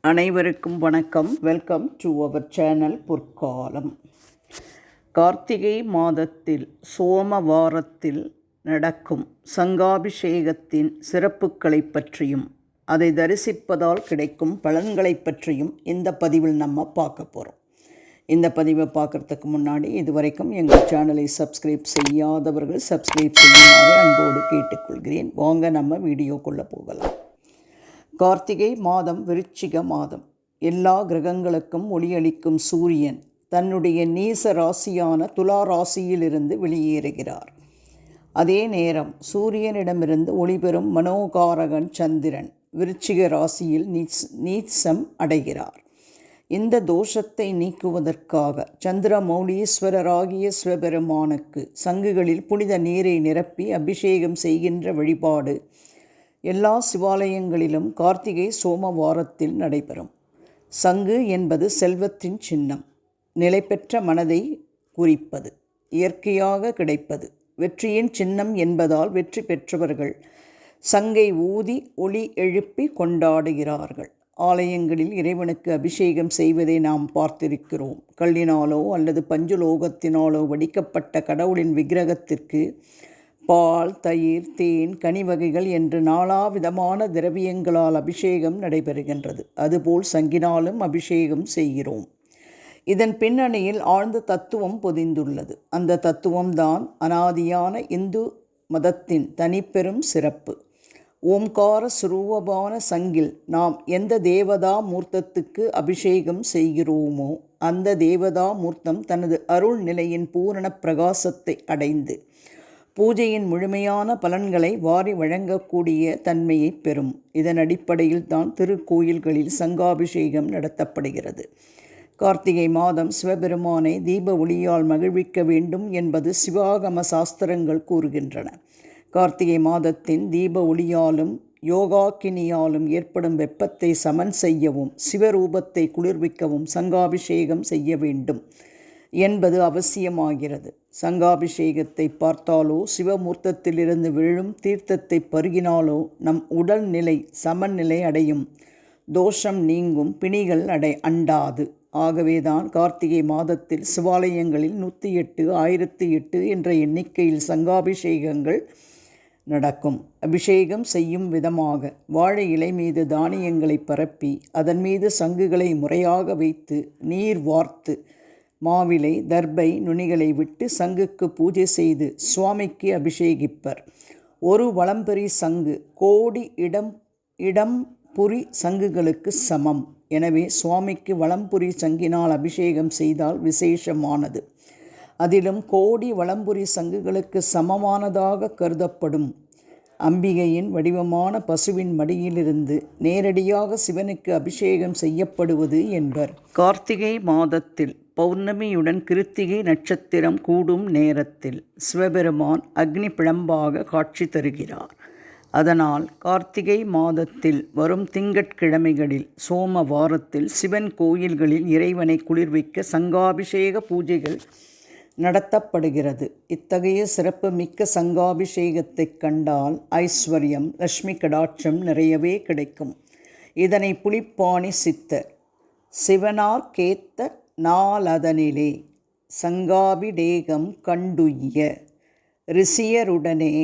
அனைவருக்கும் வணக்கம். Welcome to our channel பொற்காலம் கார்த்திகை மாதத்தில் சோமவாரத்தில் நடக்கும் சங்காபிஷேகத்தின் சிறப்புகளைப் பற்றியும் அதை தரிசிப்பதால் கிடைக்கும் பலன்களைப் பற்றியும் இந்த பதிவில் நம்ம பார்க்க போகிறோம் இந்த பதிவை பார்க்குறதுக்கு முன்னாடி இதுவரைக்கும் எங்கள் சேனலை சப்ஸ்கிரைப் செய்யாதவர்கள் சப்ஸ்கிரைப் செய்யுமாறு அன்போடு கேட்டுக்கொள்கிறேன். வாங்க நம்ம வீடியோக்குள்ளே போகலாம். கார்த்திகை மாதம் விருச்சிக மாதம். எல்லா கிரகங்களுக்கும் ஒளியளிக்கும் சூரியன் தன்னுடைய நீச ராசியான துலா ராசியிலிருந்து வெளியேறுகிறார். அதே நேரம் சூரியனிடமிருந்து ஒளிபெறும் மனோகாரகன் சந்திரன் விருச்சிக ராசியில் நீச் நீச்சம் அடைகிறார். இந்த தோஷத்தை நீக்குவதற்காக சந்திரமௌலீஸ்வரராகிய சிவபெருமானுக்கு சங்குகளில் புனித நீரை நிரப்பி அபிஷேகம் செய்கின்ற வழிபாடு எல்லா சிவாலயங்களிலும் கார்த்திகை சோமவாரத்தில் நடைபெறும். சங்கு என்பது செல்வத்தின் சின்னம். நிலைபெற்ற மனதை குறிப்பது. இயற்கையாக கிடைப்பது. வெற்றியின் சின்னம் என்பதால் வெற்றி பெற்றவர்கள் சங்கை ஊதி ஒளி எழுப்பி கொண்டாடுகிறார்கள். ஆலயங்களில் இறைவனுக்கு அபிஷேகம் செய்வதை நாம் பார்த்திருக்கிறோம். கல்லினாலோ அல்லது பஞ்சுலோகத்தினாலோ வடிக்கப்பட்ட கடவுளின் விக்கிரகத்திற்கு பால் தயிர் தேன் கனி வகைகள் என்று நாலாவிதமான திரவியங்களால் அபிஷேகம் நடைபெறுகின்றது. அதுபோல் சங்கினாலும் அபிஷேகம் செய்கிறோம். இதன் பின்னணியில் ஆழ்ந்த தத்துவம் பொதிந்துள்ளது. அந்த தத்துவம்தான் அனாதியான இந்து மதத்தின் தனிப்பெரும் சிறப்பு. ஓம்கார சுரூபமான சங்கில் நாம் எந்த தேவதா மூர்த்தத்துக்கு அபிஷேகம் செய்கிறோமோ அந்த தேவதா மூர்த்தம் தனது அருள் நிலையின் பூரண பிரகாசத்தை அடைந்து பூஜையின் முழுமையான பலன்களை வாரி வழங்கக்கூடிய தன்மையை பெறும். இதன் அடிப்படையில் தான் திருக்கோயில்களில் சங்காபிஷேகம் நடத்தப்படுகிறது. கார்த்திகை மாதம் சிவபெருமானை தீப ஒளியால் மகிழ்விக்க வேண்டும் என்பது சிவாகம சாஸ்திரங்கள் கூறுகின்றன. கார்த்திகை மாதத்தின் தீப ஒளியாலும் யோகாக்கினியாலும் ஏற்படும் வெப்பத்தை சமன் செய்யவும் சிவரூபத்தை குளிர்விக்கவும் சங்காபிஷேகம் செய்ய வேண்டும் என்பது அவசியமாகிறது. சங்காபிஷேகத்தை பார்த்தாலோ சிவமூர்த்தத்திலிருந்து விழும் தீர்த்தத்தை பருகினாலோ நம் உடல்நிலை சமநிலை அடையும். தோஷம் நீங்கும் பிணிகள் அடை அண்டாது. ஆகவேதான் கார்த்திகை மாதத்தில் சிவாலயங்களில் நூற்றி எட்டு ஆயிரத்தி எட்டு என்ற எண்ணிக்கையில் சங்காபிஷேகங்கள் நடக்கும். அபிஷேகம் செய்யும் விதமாக வாழை இலை மீது தானியங்களை பரப்பி அதன் மீது சங்குகளை முறையாக வைத்து நீர் வார்த்து மாவிலை தர்பை நுனிகளை விட்டு சங்குக்கு பூஜை செய்து சுவாமிக்கு அபிஷேகிப்பர். ஒரு வளம்பெரி சங்கு கோடி இடம் இடம் புரி சங்குகளுக்கு சமம். எனவே சுவாமிக்கு வளம்புரி சங்கினால் அபிஷேகம் செய்தால் விசேஷமானது. அதிலும் கோடி வளம்புரி சங்குகளுக்கு சமமானதாக கருதப்படும். அம்பிகையின் வடிவமான பசுவின் மடியிலிருந்து நேரடியாக சிவனுக்கு அபிஷேகம் செய்யப்படுவது என்பர். கார்த்திகை மாதத்தில் பௌர்ணமியுடன் கிருத்திகை நட்சத்திரம் கூடும் நேரத்தில் சிவபெருமான் அக்னி பிழம்பாக காட்சி தருகிறார். அதனால் கார்த்திகை மாதத்தில் வரும் திங்கட்கிழமைகளில் சோமவாரத்தில் சிவன் கோயில்களில் இறைவனை குளிர்விக்க சங்காபிஷேக பூஜைகள் நடத்தப்படுகிறது. இத்தகைய சிறப்பு மிக்க சங்காபிஷேகத்தை கண்டால் ஐஸ்வர்யம் லக்ஷ்மி கடாட்சம் நிறையவே கிடைக்கும். இதனை புலிப்பாணி சித்தர் சிவனார் கேத்த நாளதனிலே சங்காபிடேகம் கண்டுய்ய ரிஷியருடனே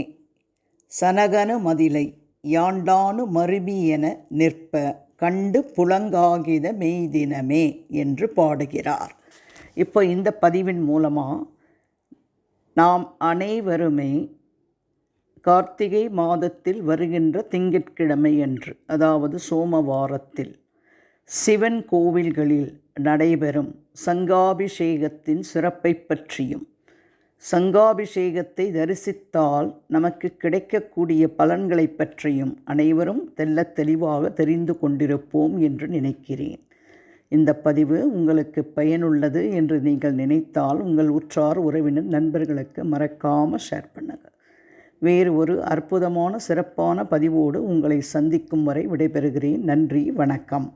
சனகனு மதிலை யாண்டானு மருவி என நிற்ப கண்டு புலங்காகித மெய்தினமே என்று பாடுகிறார். இப்போ இந்த பதிவின் மூலமாக நாம் அனைவருமே கார்த்திகை மாதத்தில் வருகின்ற திங்கட்கிழமை என்று அதாவது சோமவாரத்தில் சிவன் கோவில்களில் நடைபெறும் சங்காபிஷேகத்தின் சிறப்பை பற்றியும் சங்காபிஷேகத்தை தரிசித்தால் நமக்கு கிடைக்கக்கூடிய பலன்களை பற்றியும் அனைவரும் தெல்ல தெளிவாக தெரிந்து கொண்டிருப்போம் என்று நினைக்கிறேன். இந்த பதிவு உங்களுக்கு பயனுள்ளது என்று நீங்கள் நினைத்தால் உங்கள் உற்றார் உறவினர் நண்பர்களுக்கு மறக்காமல் ஷேர் பண்ணுங்கள் வேறு ஒரு அற்புதமான சிறப்பான பதிவோடு உங்களை சந்திக்கும் வரை விடைபெறுகிறேன். நன்றி வணக்கம்.